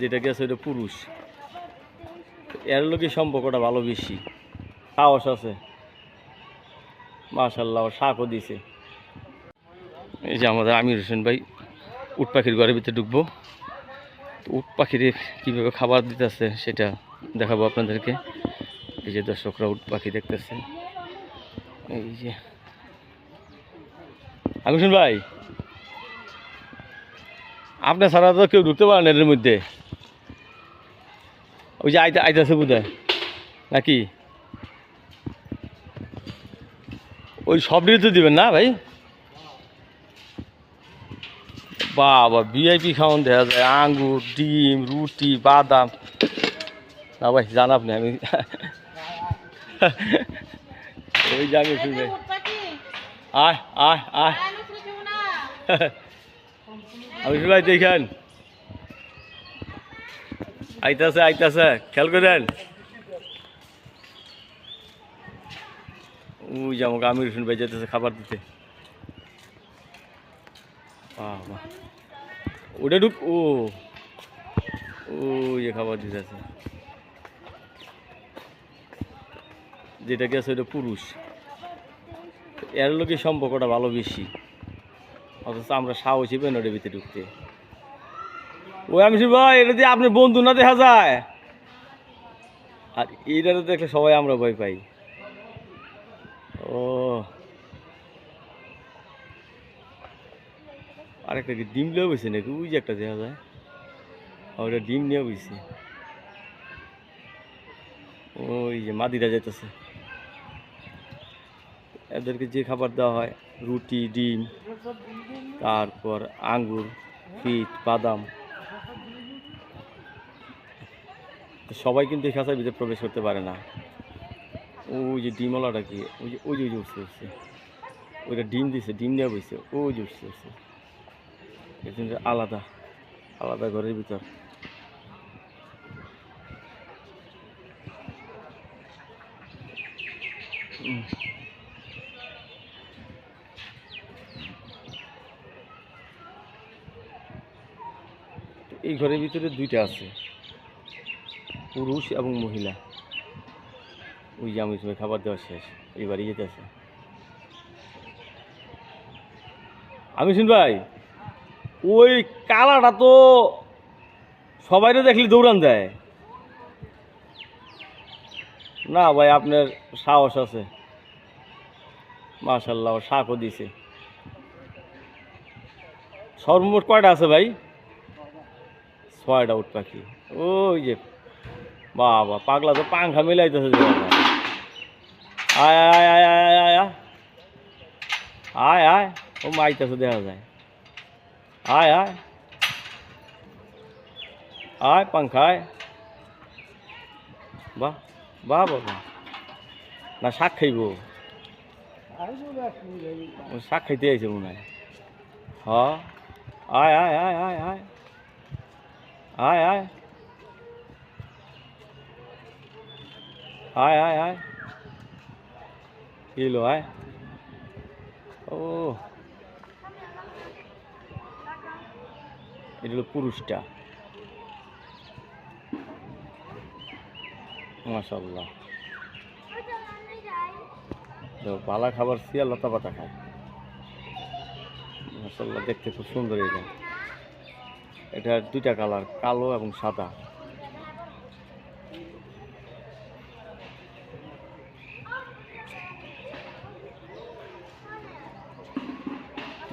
যেটা গেছে ওটা পুরুষ। এর লোকের সম্পর্কটা ভালো বেশি। সাহস আছে। মাশাল্লাহ শাকও দিছে। এই যে আমাদের আমির হোসেন ভাই, উট পাখির ঘরের ভিতরে ঢুকবো। উট পাখির কীভাবে খাবার দিতেছে সেটা দেখাবো আপনাদেরকে। এই যে দর্শকরা উট পাখি দেখতেছে। এই যে। আমির হোসেন ভাই, আপনার ছাড়া তো কেউ ঢুকতে পারেন এর মধ্যে। ওই যে আইতে আইতেছে বোধ হয় নাকি? ওই সব তো দিবেন না ভাই? বাবা ভিআইপি খাওয়ান দেখা যায় আঙ্গুর ডিম রুটি বাদাম। না ভাই জান আপনি আমি ওই যে আমি শুনে আয় আয় আয়। আমি ভাই দেখেন। আইতাছে আইতাছে, খেয়াল করেন। ওই যে আমাকে আমির হোসেন ভাই যেতেছে খাবার দিতে। বাহ ওটা ঢুক ও, ওই যে খাবার দিতেছে যেটা গেছে ওটা পুরুষ। এর লোকের সম্পর্কটা ভালো বেশি। অথচ আমরা সাহসী পেন ওটার ভিতরে ঢুকতে। ওই আমি ভাই এটা দিয়ে আপনার বন্ধু না দেখা যায়? আর এইটা তো দেখলে সবাই আমরা ভয় পাই। ও। আরেকটা কি, ডিম নিয়ে বসে নাকি? ওই যে একটা দেখা যায়। ওটা ডিম নিয়ে বসে ওই যে মাদিরা যাইতেছে। এদেরকে যে খাবার দেওয়া হয়, রুটি, ডিম, তারপর আঙ্গুর, ফিট, বাদাম। তো সবাই কিন্তু এই খাঁচার ভিতরে প্রবেশ করতে পারে না। ওই যে ডিমওয়ালাটা কি? ওই যে ওই যে ওই যে উঠছে উঠছে। ওইটা ডিম দিছে, ডিম নেওয়া বইছে ওই যে উঠছে উঠছে। আলাদা আলাদা ঘরের ভিতর। এই ঘরের ভিতরে দুইটা আছে। পুরুষ এবং মহিলা। ওই যে আমি খাবার দেওয়া শেষ এইবারই যেতেছে আমি শুন ভাই, ওই কালাটা তো সবাইরে দেখলে দৌড়ান দেয়। না ভাই, আপনার সাহস আছে। মাশাল্লাহ শাকও দিছে। সর্বমোট কয়টা আছে ভাই? ছয়টা উট পাখি। ওই যে বাবা, পাগলা তো পাংখা মিলাইতেছে। আয় আয় আয় আয় আয় আয় আয়। আয় আয়, ও মাইতেছে দেখা যায়। আয় আয়। আয় পাংখায় বাহ বাহ বাবা না, শাক খাইব। শাক খাইতে আইছে মনে হয়। হ্যাঁ আয় আয় আয় আয় আয়। আয় আয়। আয় আয় আয় কিলো আয় ও এটা হলো পুরুষটা মাসাল্লাহ পালা খাবার শিয়া লতা পাতা খায় মাসাল্লাহ দেখতে খুব সুন্দর এটা এটা দুইটা কালার কালো এবং সাদা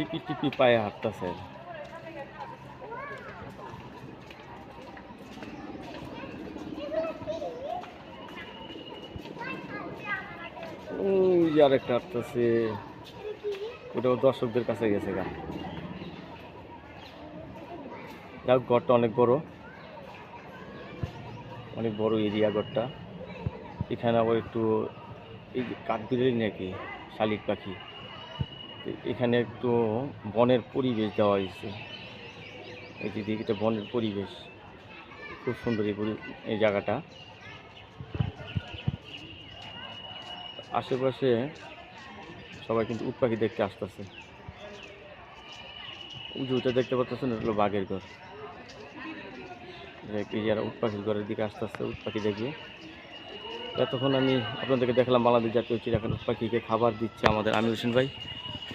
টিপি টিপি পায়ে হাঁটতেছে। ওই যে আরেকটা হাঁটতেছে। ওটাও দর্শকদের কাছে গেছে গা। যাক ঘরটা অনেক বড়। অনেক বড় এরিয়া ঘরটা। এখানে আবার একটু এই কাঠবিড়ালি নাকি শালিক পাখি। এখানে একটু বনের পরিবেশ দেওয়া হয়েছে। এই যে দিকে বনের পরিবেশ। খুব সুন্দর এই জায়গাটা। আশেপাশে সবাই কিন্তু উট পাখি দেখতে আসতেছে। যে ওইটা দেখতে পাচ্ছেন, এটা হলো বাঘের ঘর। যারা উট পাখির ঘরের দিকে আস্তে আস্তে উট পাখি দেখবে। এতক্ষণ আমি আপনাদেরকে দেখলাম বাংলাদেশ জাতীয় চিড়িয়াখানা উট পাখিকে খাবার দিচ্ছে আমাদের আমির হোসেন ভাই।